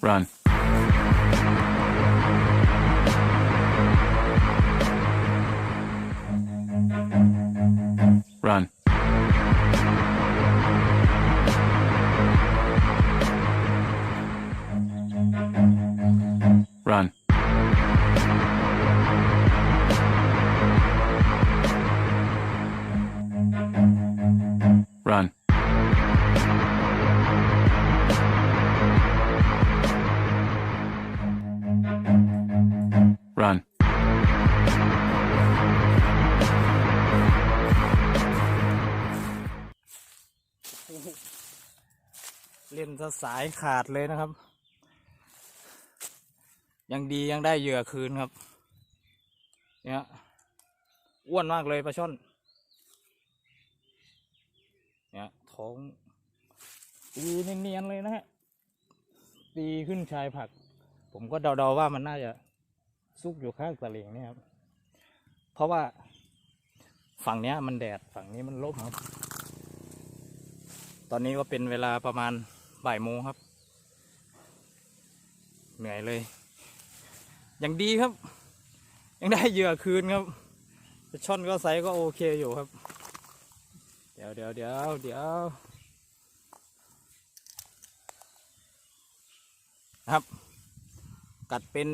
Run. เล่นซะสายขาดเลยนะครับ ยังดียังได้เหยื่อคืนครับ เนี่ยอ้วนมากเลยปลาช่อน เนี่ยท้องตีเนียนๆเลยนะฮะ ตีขึ้นชายผัก ผมก็เดาๆว่ามันน่าจะซุกอยู่ข้างตะลิงเนี่ยครับ เพราะว่าฝั่งเนี้ยมันแดดฝั่งนี้มันร่มครับ ตอนนี้ก็เป็นเวลาประมาณบ่ายโมงครับ เหนื่อยเลย อยังดีครับ ยังได้เหยื่อคืนครับช่อนก็ไซส์ก็โอเคอยู่ครับ เดี๋ยวเดี๋ยวเดี๋ยวเดี๋ยวครับ กัดเป็น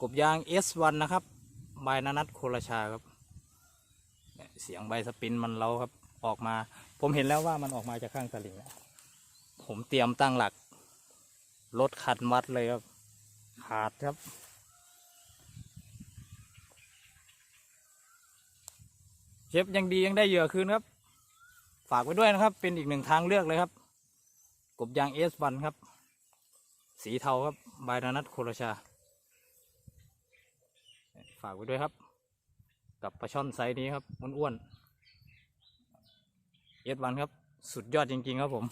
กบยาง S1 นะครับ ใบนานัทโคราชาครับเนี่ยเสียงใบสปินมันเราครับ ออกมา ผมเห็นแล้วว่ามันออกมาจากข้างสลิงแล้วผมเตรียมตั้งหลักรถคันวัดเลยครับขาดครับ เชฟยังดียังได้เหยื่อคืนครับ ฝากไว้ด้วยนะครับ เป็นอีกหนึ่งทางเลือกเลยครับ กบยางเอสวันครับ สีเทาครับบายนานัทโคราชา ฝากไว้ด้วยครับ กับปลาช่อนไซส์นี้ครับอ้วนๆ เอสวันครับ สุดยอดจริง ๆ ครับผม